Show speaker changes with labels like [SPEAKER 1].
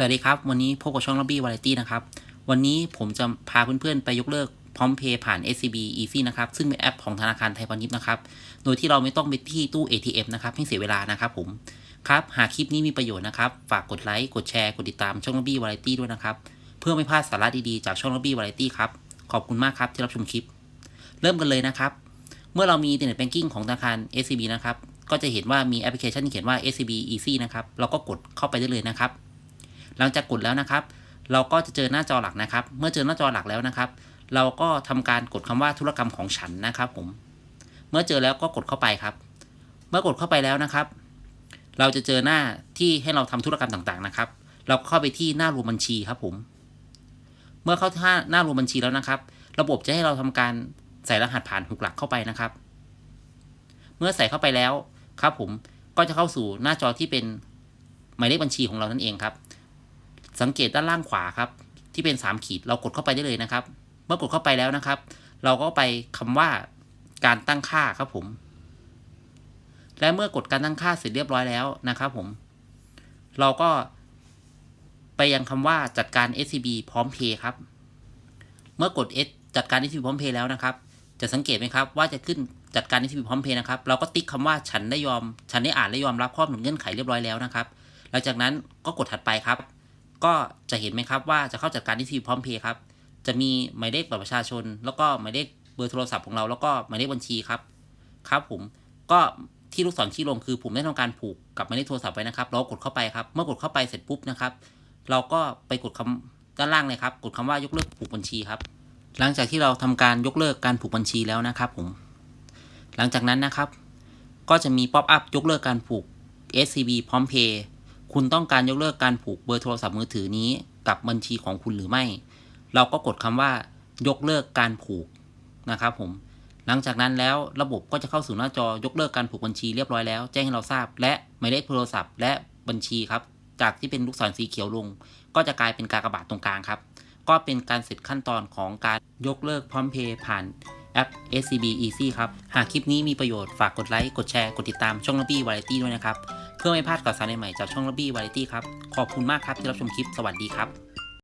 [SPEAKER 1] สวัสดีครับ วันนี้พบกับช่อง Lobby Variety นะครับ วันนี้ผมจะพาเพื่อนๆ ไปยกเลิกพร้อมเพย์ผ่าน SCB Easy นะครับ ซึ่งเป็นแอปของธนาคารไทยพาณิชย์นะครับ โดยที่เราไม่ต้องไปที่ตู้ ATM นะครับให้เสียเวลานะครับผม ครับ หากคลิปนี้มีประโยชน์นะครับ ฝากกดไลค์ กดแชร์ กดติดตามช่อง Lobby Variety ด้วยนะครับ เพื่อไม่พลาดสาระดีๆ จากช่อง Lobby Variety ครับ ขอบคุณมากครับที่รับชมคลิป เริ่มกันเลยนะครับ เมื่อเรามี Internet Banking ของธนาคาร SCB นะครับ ก็จะเห็นว่ามีแอปพลิเคชันเขียนว่า SCB Easy นะครับ เราก็กดเข้าไปได้เลยนะครับ หลังจากกดแล้วนะครับ เราก็จะเจอหน้าจอหลักนะครับ เมื่อเจอหน้าจอหลักแล้วนะครับ เราก็ทำการกดคำว่าธุรกรรมของฉันนะครับผม เมื่อเจอแล้วก็กดเข้าไปครับ เมื่อกดเข้าไปแล้วนะครับ เราจะเจอหน้าที่ให้เราทำธุรกรรมต่างๆนะครับ เราเข้าไปที่หน้ารวมบัญชีครับผม เมื่อเข้าท่าหน้ารวมบัญชีแล้วนะครับ ระบบจะให้เราทำการใส่รหัสผ่านหกหลักเข้าไปนะครับ เมื่อใส่เข้าไปแล้วครับผมก็จะเข้าสู่หน้าจอที่เป็นหมายเลขบัญชีของเรานั่นเองครับ สังเกตด้านล่างขวาครับที่เป็น 3 ขีดเรากดเข้าไปได้เลยนะครับ เมื่อกดเข้าไปแล้วนะครับ เราก็ไปคำว่าการตั้งค่าครับผม และเมื่อกดการตั้งค่าเสร็จเรียบร้อยแล้วนะครับผม เราก็ไปยังคำว่าจัดการ SCB พร้อมเพย์ครับ เมื่อกด S จัดการ SCB พร้อมเพย์แล้วนะครับ จะสังเกตไหมครับว่าจะขึ้นจัดการ SCB พร้อมเพย์นะครับ เราก็ติ๊กคำว่าฉันได้ยอม ฉันได้อ่านและยอมรับข้อกำหนดเงื่อนไขเรียบร้อยแล้วนะครับ หลังจากนั้นก็กดถัดไปครับ ก็จะเห็นไหมครับว่าจะเข้าจัดการที่ทีพร้อมเพย์ครับ จะมีหมายเลขบัตรประชาชน แล้วก็หมายเลขเบอร์โทรศัพท์ของเราแล้วก็หมายเลขบัญชีครับ ครับผมก็ที่ลูกศรชี้ลงคือผมได้ทำการผูกกับหมายเลขโทรศัพท์ไว้นะครับเรากดเข้าไปครับ เมื่อกดเข้าไปเสร็จปุ๊บนะครับ เราก็ไปกดคำด้านล่างเลยครับ กดคำว่ายกเลิกผูกบัญชีครับ หลังจากที่เราทำการยกเลิกการผูกบัญชีแล้วนะครับผม หลังจากนั้นนะครับ ก็จะมีป๊อปอัพยกเลิกการผูก SCB พร้อมเพย์ คุณต้องการยกเลิกการผูกเบอร์โทรศัพท์มือถือนี้กับบัญชีของคุณหรือไม่ เราก็กดคำว่ายกเลิกการผูกนะครับผม หลังจากนั้นแล้วระบบก็จะเข้าสู่หน้าจอยกเลิกการผูกบัญชีเรียบร้อยแล้ว แจ้งให้เราทราบ และหมายเลขโทรศัพท์ และบัญชีครับ จากที่เป็นลูกศรสีเขียวลง ก็จะกลายเป็นกากระบาทตรงกลางครับ ก็เป็นการเสร็จขั้นตอนของการยกเลิกพร้อมเพย์ผ่านแอป SCB Easy ครับ หากคลิปนี้มีประโยชน์ฝากกดไลค์ กดแชร์ กดติดตามช่อง Lobby Variety ด้วยนะครับ เพื่อไม่พลาดข่าวสารใหม่ๆจากช่องลับบี้วาไรตี้ครับ ขอบคุณมากครับที่รับชมคลิป สวัสดีครับ